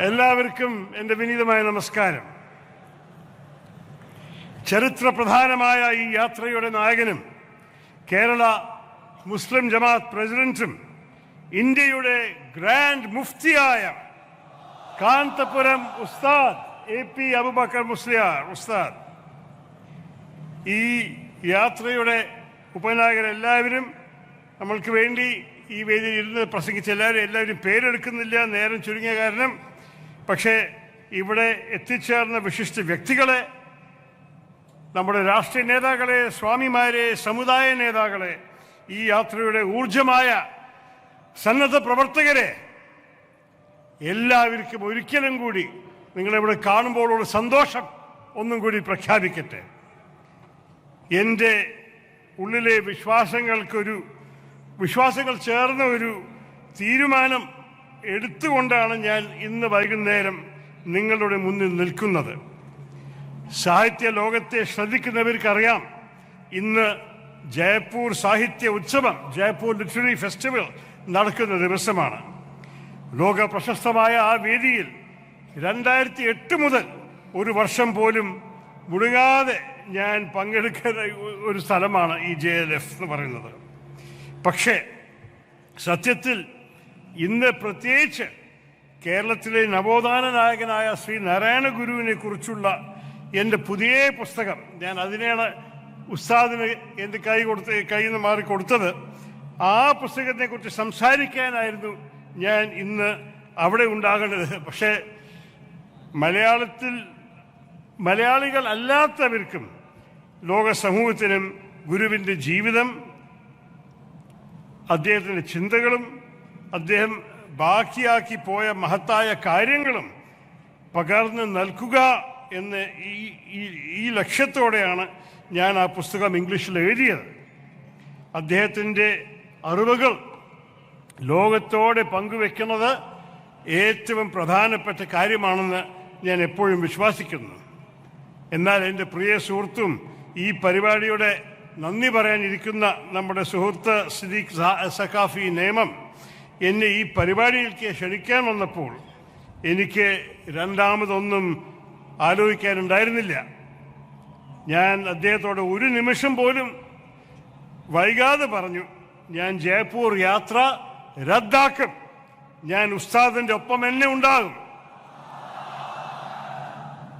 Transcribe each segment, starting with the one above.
എല്ലാവർക്കും എന്റെ വിനീതമായ നമസ്കാരം. ചരിത്ര പ്രധാനമായ ഈ യാത്രയുടെ നായകനും കേരള മുസ്ലിം ജമാഅത്ത് പ്രസിഡന്റും ഇന്ത്യയുടെ ഗ്രാൻഡ് മുഫ്തിയായ കാന്തപുരം ഉസ്താദ് എ പി അബുബക്കർ മുസ്ലിയാർ. ഉസ്താദ് ഈ യാത്രയുടെ ഉപനായകരെല്ലാവരും നമ്മൾക്ക് വേണ്ടി ഈ വേദിയിൽ ഇരുന്ന് പ്രസംഗിച്ച എല്ലാവരും എല്ലാവരും പേരെടുക്കുന്നില്ല നേരം ചുരുങ്ങിയ കാരണം പക്ഷേ ഇവിടെ എത്തിച്ചേർന്ന വിശിഷ്ട വ്യക്തികളെ നമ്മുടെ രാഷ്ട്രീയ നേതാക്കളെ സ്വാമിമാരെ സമുദായ നേതാക്കളെ ഈ യാത്രയുടെ ഊർജമായ സന്നദ്ധ പ്രവർത്തകരെ എല്ലാവർക്കും ഒരിക്കലും കൂടി നിങ്ങളിവിടെ കാണുമ്പോഴുള്ള സന്തോഷം ഒന്നും കൂടി പ്രഖ്യാപിക്കട്ടെ. എന്റെ ഉള്ളിലെ വിശ്വാസങ്ങൾക്കൊരു വിശ്വാസങ്ങൾ ചേർന്ന ഒരു തീരുമാനം എടുത്തുകൊണ്ടാണ് ഞാൻ ഇന്ന് വൈകുന്നേരം നിങ്ങളുടെ മുന്നിൽ നിൽക്കുന്നത്. സാഹിത്യ ലോകത്തെ ശ്രദ്ധിക്കുന്നവർക്കറിയാം ഇന്ന് ജയ്പൂർ സാഹിത്യ ഉത്സവം ജയ്പൂർ ലിറ്റററി ഫെസ്റ്റിവൽ നടക്കുന്ന ദിവസമാണ്. ലോക പ്രശസ്തമായ ആ വേദിയിൽ രണ്ടായിരത്തി എട്ട് മുതൽ ഒരു വർഷം പോലും മുടങ്ങാതെ ഞാൻ പങ്കെടുക്കുന്ന ഒരു സ്ഥലമാണ് ഈ ജെ എൽ എഫ് എന്ന് പറയുന്നത്. പക്ഷേ സത്യത്തിൽ ഇന്ന് പ്രത്യേകിച്ച് കേരളത്തിലെ നവോത്ഥാന നായകനായ ശ്രീ നാരായണ ഗുരുവിനെ കുറിച്ചുള്ള എന്റെ പുതിയ പുസ്തകം ഞാൻ അതിനെയാണ് ഉസ്താദിന് എന്റെ കൈ കൊടുത്ത് കയ്യിൽ നിന്ന് മാറി കൊടുത്തത്. ആ പുസ്തകത്തെ കുറിച്ച് സംസാരിക്കാനായിരുന്നു ഞാൻ ഇന്ന് അവിടെ ഉണ്ടാകേണ്ടത്. പക്ഷേ മലയാളത്തിൽ മലയാളികൾ അല്ലാത്തവർക്കും ലോക സമൂഹത്തിനും ഗുരുവിന്റെ ജീവിതം അദ്ദേഹത്തിന്റെ ചിന്തകളും അദ്ദേഹം ബാക്കിയാക്കി പോയ മഹത്തായ കാര്യങ്ങളും പകർന്ന് നൽകുക എന്ന് ഈ ഈ- ലക്ഷ്യത്തോടെയാണ് ഞാൻ ആ പുസ്തകം ഇംഗ്ലീഷിൽ എഴുതിയത്. അദ്ദേഹത്തിന്റെ അറിവുകൾ ലോകത്തോടെ പങ്കുവെക്കുന്നത് ഏറ്റവും പ്രധാനപ്പെട്ട കാര്യമാണെന്ന് ഞാൻ എപ്പോഴും വിശ്വസിക്കുന്നു. എന്നാൽ എന്റെ പ്രിയ സുഹൃത്തും ഈ പരിപാടിയുടെ നന്ദി പറയാനിരിക്കുന്ന നമ്മുടെ സുഹൃത്ത് സിദ്ദീഖ് സ- സഖാഫി നിയമം എന്നെ ഈ പരിപാടിയിലേക്ക് ക്ഷണിക്കാൻ വന്നപ്പോൾ എനിക്ക് രണ്ടാമതൊന്നും ആലോചിക്കാനുണ്ടായിരുന്നില്ല. ഞാൻ അദ്ദേഹത്തോട് ഒരു നിമിഷം പോലും വൈകാതെ പറഞ്ഞു ഞാൻ ജയ്പൂർ യാത്ര റദ്ദാക്കും. ഞാൻ ഉസ്താദിന്റെ ഒപ്പം എന്നെ ഉണ്ടാകും.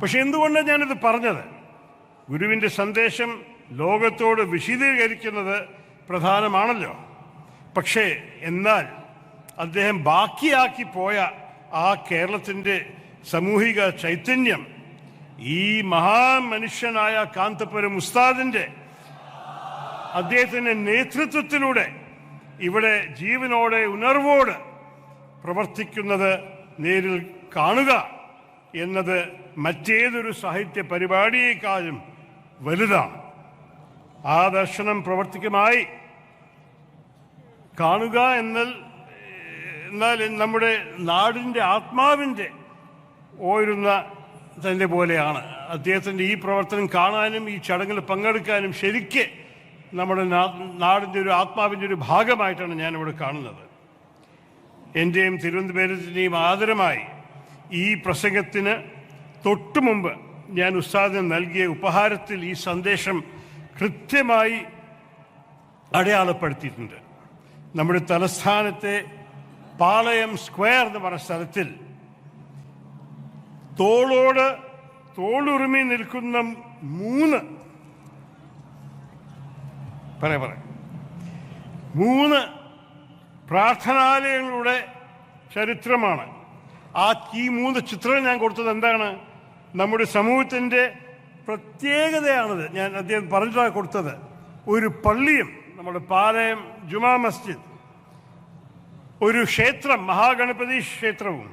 പക്ഷെ എന്തുകൊണ്ടാണ് ഞാനിത് പറഞ്ഞത്? ഗുരുവിന്റെ സന്ദേശം ലോകത്തോട് വിശദീകരിക്കുന്നത് പ്രധാനമാണല്ലോ. പക്ഷേ എന്നാൽ അദ്ദേഹം ബാക്കിയാക്കി പോയ ആ കേരളത്തിന്റെ സാമൂഹിക ചൈതന്യം ഈ മഹാ മനുഷ്യനായ കാന്തപുരം ഉസ്താദിന്റെ അദ്ദേഹത്തിന്റെ നേതൃത്വത്തിലൂടെ ഇവിടെ ജീവനോടെ ഉണർവോട് പ്രവർത്തിക്കുന്നത് നേരിൽ കാണുക എന്നത് മറ്റേതൊരു സാഹിത്യ പരിപാടിയേക്കാളും വലുതാണ്. ആ ദർശനം പ്രവർത്തിക്കുമായി കാണുക എന്നാൽ എന്നാൽ നമ്മുടെ നാടിന്റെ ആത്മാവിന്റെ ഓരുന്ന തന്നെ പോലെയാണ്. അദ്ദേഹത്തിന്റെ ഈ പ്രവർത്തനം കാണാനും ഈ ചടങ്ങിൽ പങ്കെടുക്കാനും ശരിക്ക് നമ്മുടെ നാടിന്റെ ഒരു ആത്മാവിന്റെ ഒരു ഭാഗമായിട്ടാണ് ഞാനിവിടെ കാണുന്നത്. എന്റെയും തിരുവനന്തപുരത്തിന്റെയും ആദരമായി ഈ പ്രസംഗത്തിന് തൊട്ടു മുമ്പ് ഞാൻ ഉസ്താദിന് നൽകിയ ഉപഹാരത്തിൽ ഈ സന്ദേശം കൃത്യമായി അടയാളപ്പെടുത്തിയിട്ടുണ്ട്. നമ്മുടെ തലസ്ഥാനത്തെ പാളയം സ്ക്വയർ എന്ന് പറഞ്ഞ സ്ഥലത്തിൽ തോളോട് തോളുറുമി നിൽക്കുന്ന മൂന്ന് പറയാ പറയാം. മൂന്ന് പ്രാർത്ഥനാലയങ്ങളുടെ ചരിത്രമാണ്. ആ ഈ മൂന്ന് ചിത്രം ഞാൻ കൊടുത്തത് എന്താണ്? നമ്മുടെ സമൂഹത്തിന്റെ പ്രത്യേകതയാണത്. ഞാൻ അദ്ദേഹം പറഞ്ഞിട്ടാണ് കൊടുത്തത്. ഒരു പള്ളിയും നമ്മുടെ പാലയം ജുമാ മസ്ജിദ് ഒരു ക്ഷേത്രം മഹാഗണപതി ക്ഷേത്രവും.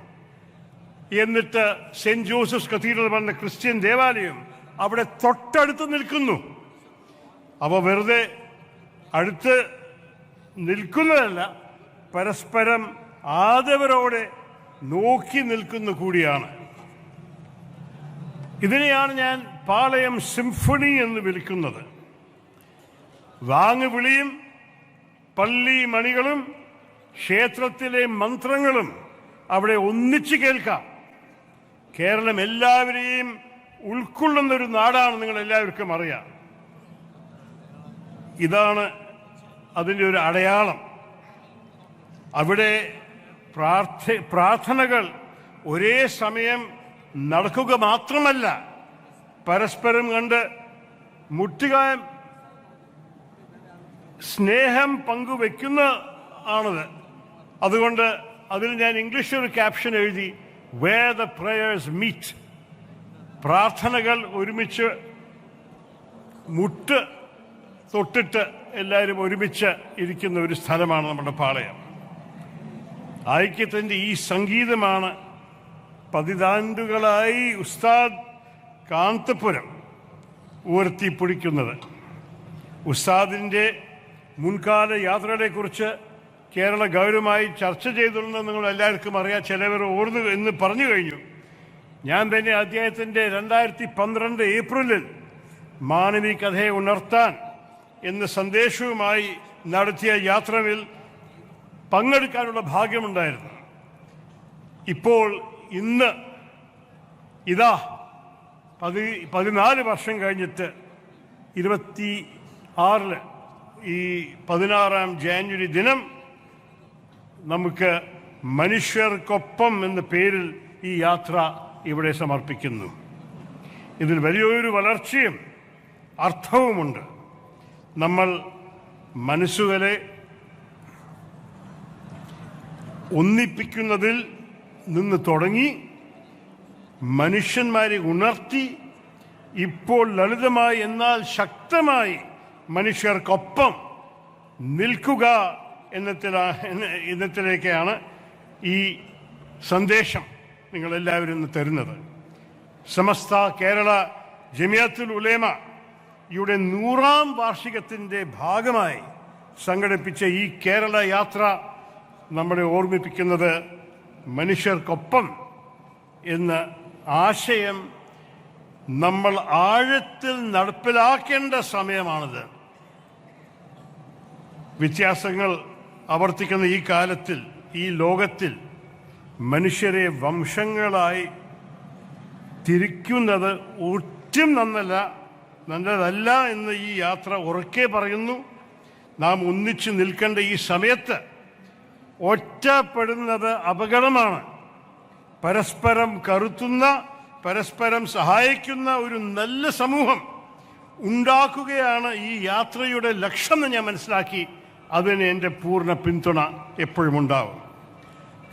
എന്നിട്ട് സെന്റ് ജോസഫ്സ് കത്തീഡ്രൽ പറഞ്ഞ ക്രിസ്ത്യൻ ദേവാലയം അവിടെ തൊട്ടടുത്ത് നിൽക്കുന്നു. അവ വെറുതെ അടുത്ത് നിൽക്കുന്നതല്ല പരസ്പരം ആദവരോടെ നോക്കി നിൽക്കുന്നു കൂടിയാണ്. ഇതിനെയാണ് ഞാൻ പാളയം സിംഫണി എന്ന് വിളിക്കുന്നത്. വാങ്ങുവിളിയും പള്ളി മണികളും ക്ഷേത്രത്തിലെ മന്ത്രങ്ങളും അവിടെ ഒന്നിച്ചു കേൾക്കാം. കേരളം എല്ലാവരെയും ഉൾക്കൊള്ളുന്ന ഒരു നാടാണ് നിങ്ങൾ എല്ലാവർക്കും അറിയാം. ഇതാണ് അതിന്റെ ഒരു അടയാളം. അവിടെ പ്രാർത്ഥ പ്രാർത്ഥനകൾ ഒരേ സമയം നടക്കുക മാത്രമല്ല പരസ്പരം കണ്ട് മുട്ടുക സ്നേഹം പങ്കുവെക്കുന്ന ആണത്. അതുകൊണ്ട് അതിൽ ഞാൻ ഇംഗ്ലീഷിൽ ഒരു ക്യാപ്ഷൻ എഴുതി വേ ദ പ്രേയേഴ്സ് മീറ്റ് പ്രാർത്ഥനകൾ ഒരുമിച്ച് മുട്ട് തൊട്ടിട്ട് എല്ലാവരും ഒരുമിച്ച് ഇരിക്കുന്ന ഒരു സ്ഥലമാണ് നമ്മുടെ പാളയം. ഐക്യത്തിന്റെ ഈ സംഗീതമാണ് പതിതാണ്ടുകളായി ഉസ്താദ് കാന്തപുരം ഉയർത്തിപ്പൊടിക്കുന്നത്. ഉസ്താദിന്റെ മുൻകാല യാത്രകളെക്കുറിച്ച് കേരള ഗൗരവമായി ചർച്ച ചെയ്തിട്ടുണ്ടെന്ന് നിങ്ങൾ എല്ലാവർക്കും അറിയാം. ചിലവർ ഓർന്നു എന്ന് പറഞ്ഞു കഴിഞ്ഞു. ഞാൻ തന്നെ അദ്ദേഹത്തിന്റെ രണ്ടായിരത്തി പന്ത്രണ്ട് ഏപ്രിലിൽ മാനവി കഥയെ ഉണർത്താൻ എന്ന സന്ദേശവുമായി നടത്തിയ യാത്രയിൽ പങ്കെടുക്കാനുള്ള ഭാഗ്യമുണ്ടായിരുന്നു. ഇപ്പോൾ ഇന്ന് ഇതാ പതി പതിനാല് വർഷം കഴിഞ്ഞിട്ട് ഇരുപത്തി ആറിൽ ഈ പതിനാറാം ജാനുവരി ദിനം നമുക്ക് മനുഷ്യർക്കൊപ്പം എന്ന പേരിൽ ഈ യാത്ര ഇവിടെ സമർപ്പിക്കുന്നു. ഇതിൽ വലിയൊരു വളർച്ചയും അർത്ഥവുമുണ്ട്. നമ്മൾ മനസ്സുകളെ ഒന്നിപ്പിക്കുന്നതിൽ നിന്ന് തുടങ്ങി മനുഷ്യന്മാരെ ഉണർത്തി ഇപ്പോൾ ലളിതമായി എന്നാൽ ശക്തമായി മനുഷ്യർക്കൊപ്പം നിൽക്കുക എന്ന- ഈ സന്ദേശം നിങ്ങളെല്ലാവരും ഇന്ന് തരുന്നത്. സമസ്ത കേരള ജമിയത്തുൽ ഉലേമ യുടെ നൂറാം വാർഷികത്തിന്റെ ഭാഗമായി സംഘടിപ്പിച്ച ഈ കേരള യാത്ര നമ്മളെ ഓർമ്മിപ്പിക്കുന്നത് മനുഷ്യർക്കൊപ്പം എന്ന ആശയം നമ്മൾ ആഴത്തിൽ നടപ്പിലാക്കേണ്ട സമയമാണിത്. വ്യത്യാസങ്ങൾ ആവർത്തിക്കുന്ന ഈ കാലത്തിൽ ഈ ലോകത്തിൽ മനുഷ്യരെ വംശങ്ങളായി തിരിക്കുന്നത് ഒട്ടും നന്നല്ല നല്ലതല്ല എന്ന് ഈ യാത്ര ഉറക്കെ പറയുന്നു. നാം ഒന്നിച്ചു നിൽക്കേണ്ട ഈ സമയത്ത് ഒറ്റപ്പെടുന്നത് അപകടമാണ്. പരസ്പരം കരുത്തുന്ന പരസ്പരം സഹായിക്കുന്ന ഒരു നല്ല സമൂഹം ഉണ്ടാക്കുകയാണ് ഈ യാത്രയുടെ ലക്ഷ്യം എന്ന് ഞാൻ മനസ്സിലാക്കി. അതിന് എന്റെ പൂർണ പിന്തുണ എപ്പോഴും ഉണ്ടാവും.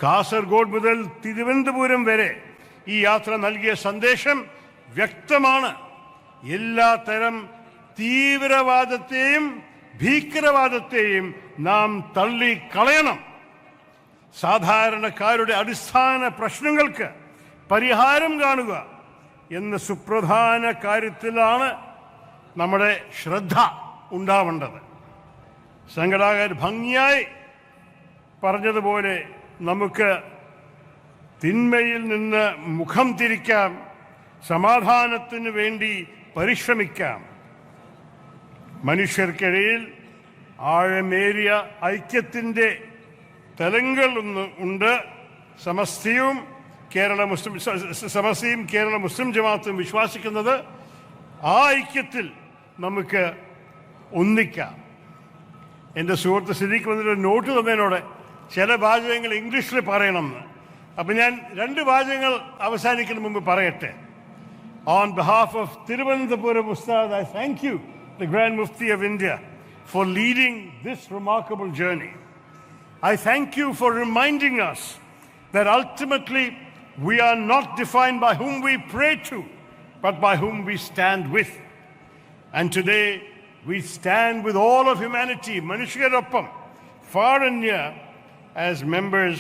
കാസർഗോഡ് മുതൽ തിരുവനന്തപുരം വരെ ഈ യാത്ര നൽകിയ സന്ദേശം വ്യക്തമാണ്. എല്ലാ തരം തീവ്രവാദത്തെയും ഭീകരവാദത്തെയും നാം തള്ളിക്കളയണം. സാധാരണക്കാരുടെ അടിസ്ഥാന പ്രശ്നങ്ങൾക്ക് പരിഹാരം കാണുക എന്ന സുപ്രധാന കാര്യത്തിലാണ് നമ്മുടെ ശ്രദ്ധ ഉണ്ടാവേണ്ടത്. സംഘടകർ ഭംഗിയായി പറഞ്ഞതുപോലെ നമുക്ക് തിന്മയിൽ നിന്ന് മുഖം തിരിക്കാം സമാധാനത്തിന് വേണ്ടി പരിശ്രമിക്കാം. മനുഷ്യർക്കിടയിൽ ആഴമേറിയ ഐക്യത്തിന്റെ തലങ്ങൾ ഒന്ന് ഉണ്ട്. സമസ്തയും കേരള മുസ്ലിം സമസ്തയും കേരള മുസ്ലിം ജമാഅത്തും വിശ്വസിക്കുന്നത് ആ ഐക്യത്തിൽ നമുക്ക് ഒന്നിക്കാം. എൻ്റെ സുഹൃത്ത് സ്ഥിതിക്ക് വന്നിട്ട് നോട്ട് തന്നതിനോട് ചില വാചകങ്ങൾ ഇംഗ്ലീഷിൽ പറയണമെന്ന് അപ്പം ഞാൻ രണ്ട് വാചകങ്ങൾ അവസാനിക്കുന്ന മുമ്പ് പറയട്ടെ On behalf of Thiruvananthapuram Ustad, I thank you, the Grand Mufti of India, for leading this remarkable journey. I thank you for reminding us that ultimately we are not defined by whom we pray to, but by whom we stand with. And today we stand with all of humanity, മനുഷ്യരൊപ്പം far and near, as members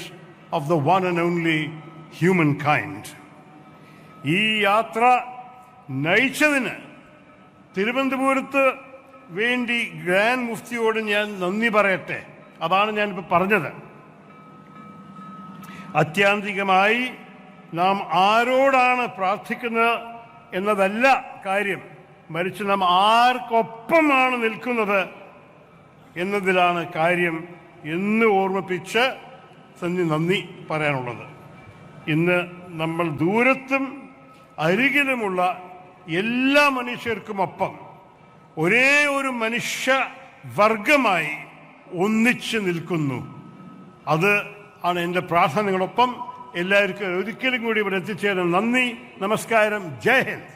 of the one and only humankind. ഈ യാത്ര നയിച്ചതിന് തിരുവനന്തപുരത്ത് വേണ്ടി grand മുഫ്തിയോട് ഞാൻ നന്ദി പറയട്ടെ. അതാണ് ഞാനിപ്പോൾ പറഞ്ഞത്. അത്യാന്തികമായി നാം ആരോടാണ് പ്രാർത്ഥിക്കുന്നത് എന്നതല്ല കാര്യം. മറിച്ച് നാം ആർക്കൊപ്പമാണ് നിൽക്കുന്നത് എന്നതിലാണ് കാര്യം എന്ന് ഓർമ്മിപ്പിച്ച് തന്നെ നന്ദി പറയാനുള്ളത്. ഇന്ന് നമ്മൾ ദൂരത്തും അരികിലുമുള്ള എല്ലാ മനുഷ്യർക്കും ഒപ്പം ഒരേ ഒരു മനുഷ്യ വർഗമായി ഒന്നിച്ച് നിൽക്കുന്നു. അത് ആണ് എന്റെ പ്രാർത്ഥന എല്ലാവർക്കും ഒരിക്കലും കൂടി ഇവിടെ എത്തിച്ചേരാൻ നന്ദി നമസ്കാരം ജയ് ഹിന്ദ്.